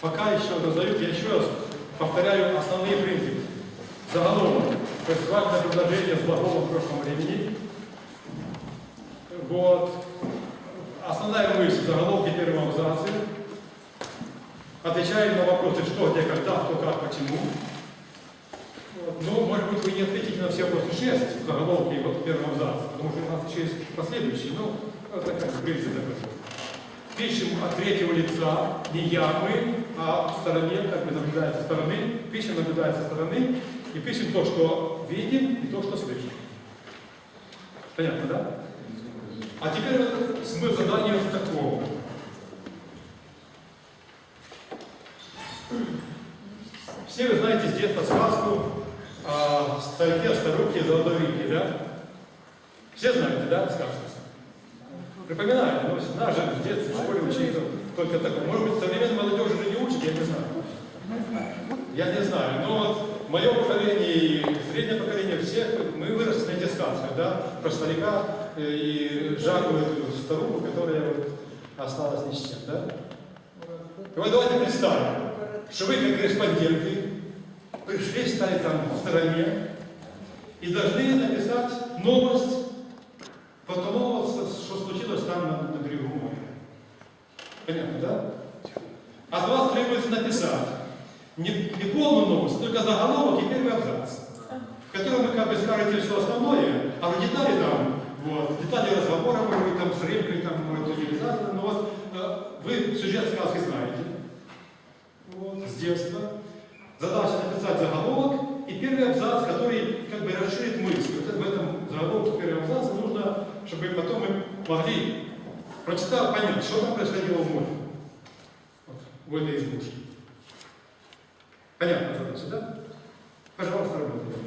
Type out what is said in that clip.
Пока еще раздают, я еще раз повторяю основные принципы. Заголовок. Фестивальное предложение с глаголом в прошлом времени. Вот. Основная мысль заголовки первого абзаца. Отвечаем на вопросы что, где, когда, кто, как, почему. Вот. Ну, может быть, вы не ответите на все вопросы 6 в заголовке вот в первом абзаце, потому что у нас еще есть последующие. Ну, это как принцип такой. Пишем от третьего лица, не я, мы, а в стороне, как бы наблюдается со стороны, пишем, наблюдая со стороны, и пишем то, что видим, и то, что слышим. Понятно, да? А теперь вот смысл задания вот такого. Все вы знаете с детства сказку о старике, о старухе и золотой рыбке, да? Все знаете, да, сказку? Припоминаете, ну, нас в детстве, в школе учили только такое. Может быть, современная молодежь уже не учит, я не знаю. Я не знаю, но вот мое поколение и среднее поколение, все, мы выросли на этих сказках, да, про старика э, и жагу эту старуху, которая вот осталась ни с чем, да. И вот давайте представим, что вы как корреспонденты пришли, стали там в стороне и должны написать новость по тому, что случилось там на, берегу моря. Понятно, да? От вас требуется написать не, не полную новость, только заголовок и первый абзац, в котором вы как бы скажете все основное, а в детали там, вот, детали разговора, может быть, там с рыбкой, там, может обязательно, но вот э, вы сюжет сказки знаете, вот, с детства. Задача написать заголовок и первый абзац, расширит мысль. Вот в этом заголовке первого абзаца нужно, чтобы потом мы могли, прочитав, понять, что там происходило в море. Вот, в этой избушке. Понятно задача, да? Пожалуйста, работайте.